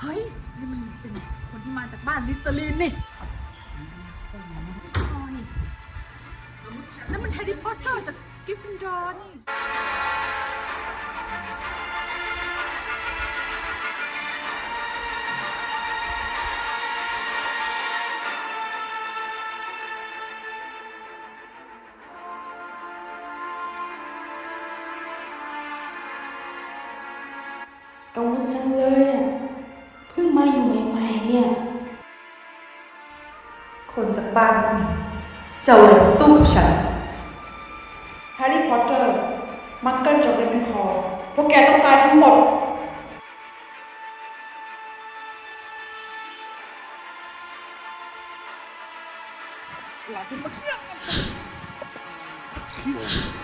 เฮ้ย นี่มันเป็นคนที่มาจากบ้านลิสเตอรีนนี่อ๋อนี่นั่นมันแฮร์รี่พอตเตอร์จากกิฟฟินดอร์นี่กังวลจังเลย คนจากบ้านพวกนี้จะเอาอะไรมาสู้กับฉัน แฮร์รี่พอตเตอร์ มักเกิลจบเลนคอร์พวกแกต้องตายทั้งหมดซ